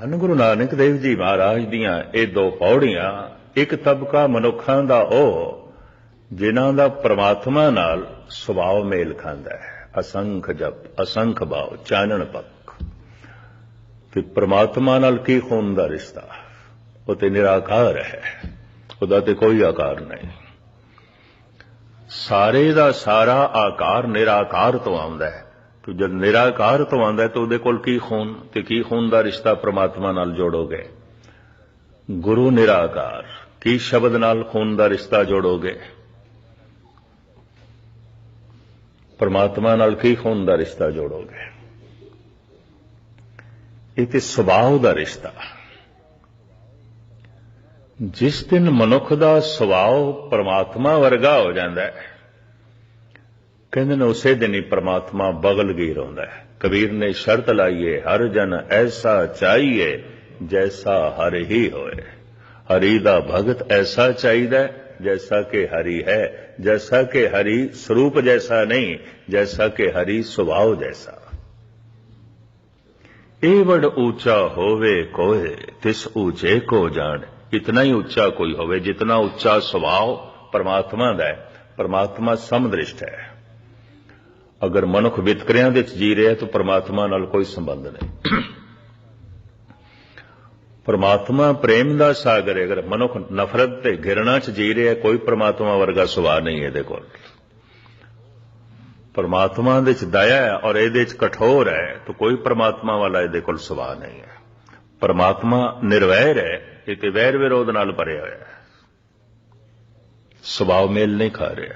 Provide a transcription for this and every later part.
ਧੰਨ ਗੁਰੂ ਨਾਨਕ ਦੇਵ ਜੀ ਮਹਾਰਾਜ ਦੀਆਂ ਇਹ ਦੋ ਪੌੜੀਆਂ, ਇੱਕ ਤਬਕਾ ਮਨੁੱਖਾਂ ਦਾ ਉਹ, ਜਿਨ੍ਹਾਂ ਦਾ ਪ੍ਰਮਾਤਮਾ ਨਾਲ ਸੁਭਾਅ ਮੇਲ ਖਾਂਦਾ ਹੈ। ਅਸੰਖ ਜਪ, ਅਸੰਖ ਭਾਵ, ਚਾਨਣ ਪੱਕ ਤੇ ਪ੍ਰਮਾਤਮਾ ਨਾਲ ਕੀ ਖੂਨ ਦਾ ਰਿਸ਼ਤਾ? ਉਹ ਤੇ ਨਿਰਾਕਾਰ ਹੈ। ਉਹਦਾ ਤੇ ਕੋਈ ਆਕਾਰ ਨਹੀਂ। ਸਾਰੇ ਦਾ ਸਾਰਾ ਆਕਾਰ ਨਿਰਾਕਾਰ ਤੋਂ ਆਉਂਦਾ ਹੈ। ਤੇ ਜਦ ਨਿਰਾਕਾਰ ਤੋਂ ਆਉਂਦਾ ਤਾਂ ਉਹਦੇ ਕੋਲ ਕੀ ਖੂਨ ਤੇ ਕੀ ਖੂਨ ਦਾ ਰਿਸ਼ਤਾ ਪ੍ਰਮਾਤਮਾ ਨਾਲ ਜੋੜੋਗੇ? ਗੁਰੂ ਨਿਰਾਕਾਰ, ਕੀ ਸ਼ਬਦ ਨਾਲ ਖੂਨ ਦਾ ਰਿਸ਼ਤਾ ਜੋੜੋਗੇ? ਪਰਮਾਤਮਾ ਨਾਲ ਕੀ ਖੂਨ ਦਾ ਰਿਸ਼ਤਾ ਜੋੜੋਗੇ? ਇਹ ਤੇ ਸੁਭਾਅ ਦਾ ਰਿਸ਼ਤਾ। ਜਿਸ ਦਿਨ ਮਨੁੱਖ ਦਾ ਸੁਭਾਅ ਪਰਮਾਤਮਾ ਵਰਗਾ ਹੋ ਜਾਂਦਾ ਹੈ ਕਹਿੰਦੇ ਨੇ ਉਸੇ ਦਿਨ ਹੀ ਪਰਮਾਤਮਾ ਬਗਲ ਗਈ ਰੋਂਦਾ ਹੈ। ਕਬੀਰ ਨੇ ਸ਼ਰਤ ਲਾਈਏ, ਹਰ ਜਨ ਐਸਾ ਚਾਹੀਏ, ਜੈਸਾ ਹਰ ਹੀ ਹੋਏ। ਹਰੀ ਦਾ ਭਗਤ ਐਸਾ ਚਾਹੀਦਾ ਜੈਸਾ ਕਿ ਹਰੀ ਹੈ, ਜੈਸਾ ਕਿ ਹਰੀ ਸਰੂਪ ਜੈਸਾ ਨਹੀਂ, ਜੈਸਾ ਕਿ ਹਰੀ ਸੁਭਾਅ ਜੈਸਾ। ਇਹ ਵਡ ਉੱਚਾ ਹੋਵੇ ਕੋਏ ਤਿਸ ਉੱਚੇ ਕੋ ਜਾਣ। ਇਤਨਾ ਹੀ ਉੱਚਾ ਕੋਈ ਹੋਵੇ, ਜਿਤਨਾ ਉੱਚਾ ਸੁਭਾਅ ਪਰਮਾਤਮਾ ਦਾ ਹੈ। ਪਰਮਾਤਮਾ ਸਮਦ੍ਰਿਸ਼ਟ ਹੈ। ਅਗਰ ਮਨੁੱਖ ਵਿਤਕਰਿਆਂ ਵਿੱਚ ਜੀ ਰਿਹਾ ਤਾਂ ਪਰਮਾਤਮਾ ਨਾਲ ਕੋਈ ਸੰਬੰਧ ਨਹੀਂ। ਪਰਮਾਤਮਾ ਪ੍ਰੇਮ ਦਾ ਸਾਗਰ ਹੈ। ਅਗਰ ਮਨੁੱਖ ਨਫ਼ਰਤ ਤੇ ਘਿਰਣਾ ਚ ਜੀ ਰਿਹਾ ਕੋਈ ਪਰਮਾਤਮਾ ਵਰਗਾ ਸੁਭਾਅ ਨਹੀਂ ਇਹਦੇ ਕੋਲ। ਪਰਮਾਤਮਾ ਦੇ ਚ ਦਇਆ ਹੈ ਔਰ ਇਹਦੇ ਚ ਕਠੋਰ ਹੈ, ਤਾਂ ਕੋਈ ਪਰਮਾਤਮਾ ਵਾਲਾ ਇਹਦੇ ਕੋਲ ਸੁਭਾਅ ਨਹੀਂ ਹੈ। ਪਰਮਾਤਮਾ ਨਿਰਵੈਰ ਹੈ, ਇਹ ਤੇ ਵੈਰ ਵਿਰੋਧ ਨਾਲ ਭਰਿਆ ਹੋਇਆ ਹੈ। ਸੁਭਾਅ ਮੇਲ ਨਹੀਂ ਖਾ ਰਿਹਾ।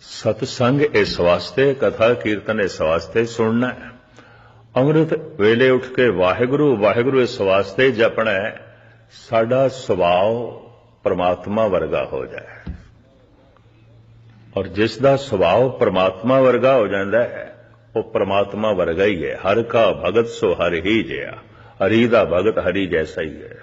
ਸਤਸੰਗ ਇਸ ਵਾਸਤੇ, ਕਥਾ ਕੀਰਤਨ ਇਸ ਵਾਸਤੇ ਸੁਣਨਾ ਹੈ। ਅੰਮ੍ਰਿਤ ਵੇਲੇ ਉੱਠ ਕੇ ਵਾਹਿਗੁਰੂ ਵਾਹਿਗੁਰੂ ਇਸ ਵਾਸਤੇ ਜਪਣਾ ਹੈ, ਸਾਡਾ ਸੁਭਾਅ ਪਰਮਾਤਮਾ ਵਰਗਾ ਹੋ ਜਾਏ। ਔਰ ਜਿਸ ਦਾ ਸੁਭਾਅ ਪਰਮਾਤਮਾ ਵਰਗਾ ਹੋ ਜਾਂਦਾ ਹੈ, ਉਹ ਪਰਮਾਤਮਾ ਵਰਗਾ ਹੀ ਹੈ। ਹਰ ਕਾ ਭਗਤ ਸੋ ਹਰ ਹੀ ਜਿਆ, ਹਰੀ ਦਾ ਭਗਤ ਹਰੀ ਜੈਸਾ ਹੀ ਹੈ।